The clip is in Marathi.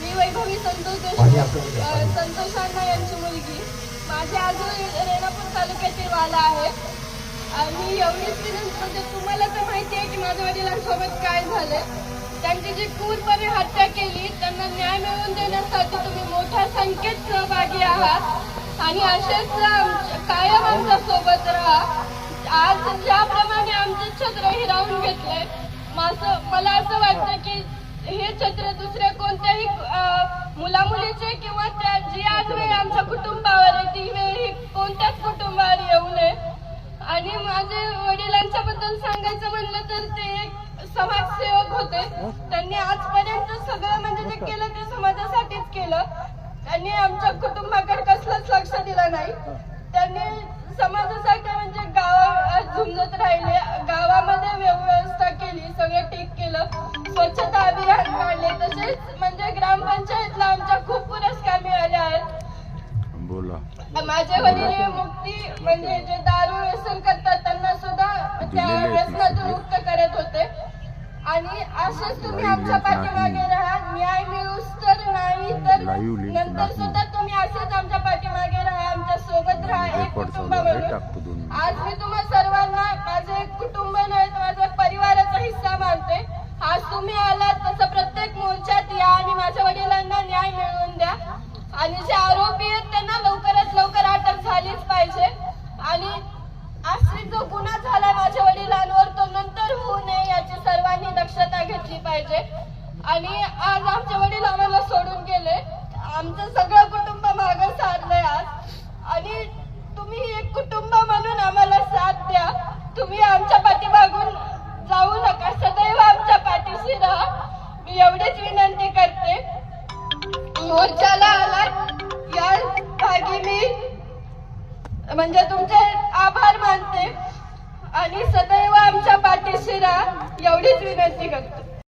मी वैभवी संतोष संतोष अण्णा यांची मुलगी. माझे आजोबा रेणापूर तालुक्यातील वाला आहे. आणि एवढीच विनंती म्हणजे तुम्हाला तर माहिती आहे की माझ्या वडिलांसोबत काय झालं. त्यांची जी क्रूरपणे हत्या केली त्यांना न्याय मिळवून देण्यासाठी तुम्ही मोठ्या संख्येत सहभागी आहात. आणि असेच कायम आमच्यासोबत राहा. आज ज्याप्रमाणे आमचे छत्र हिरावून घेतले माझं मला असं वाटतं की हे छत्र दुसऱ्या कोणत्याही मुला मुलीचे किंवा त्या जी आज वेळ आमच्या कुटुंबावर आहे ती वेळ ही कोणत्याच कुटुंबावर येऊ नये. आणि माझे वडिलांच्या बद्दल सांगायचं म्हणलं तर ते एक समाजसेवक होते. त्यांनी आजपर्यंत सगळं म्हणजे जे केलं ते समाजासाठीच केलं. त्यांनी आमच्या कुटुंबाकडे नाही. त्यांनी समाजासाठी म्हणजे गाव झुंजत राहिले. गावामध्ये व्यवस्था केली सगळं ठीक केलं. स्वच्छता अभियान काढले. तसेच म्हणजे ग्रामपंचायतला आमच्या खूप पुरस्कार मिळाले आहेत. बोला. माझे वडील मुक्ती म्हणजे जे दारू व्यसन करतात त्यांना सुद्धा त्या व्यसनातून मुक्त करत होते. आणि असेच तुम्ही आमच्या पाठीमागे राहा. न्याय मिळूस तर नाही तर नंतर. सुद्धा तुम्ही असेच आमच्या पाठीमागे राहा आमच्यासोबत राहा एक Record कुटुंब चालू आहे, म्हणून टाकतो दोन आज मी तुम्हा सर्वांना माझं एक कुटुंब नाही तर परिवाराचा हिस्सा मानते. आज तुम्ही आलात तसं प्रत्येक मोर्चात या आणि माझ्या वडिलांना न्याय मिळवून द्या. आणि जे आरोपी आहेत त्यांना लवकरात लवकर अटक झालीच पाहिजे. आणि अशी जो गुन्हा झाला माझ्या वडिलांवर तो नंतर होऊ नये याची सर्वांनी दक्षता घेतली पाहिजे. आणि आज आमचे वडील आम्हाला सोडून गेले. आमचं सगळं कुटुंब मागं सारलंय आज. आणि तुम्ही एक कुटुंब म्हणून आम्हाला साथ द्या तुम्ही आमच्या पाठीमागून जाऊ नका. सदैव आमच्या पाठीशी राहा. मी एवढीच विनंती करते. मोर्चाला आलात. या भागी मी म्हणजे तुमचे आभार मानते. आणि सदैव आमच्या पाठीशी राहा. एवढीच विनंती करते.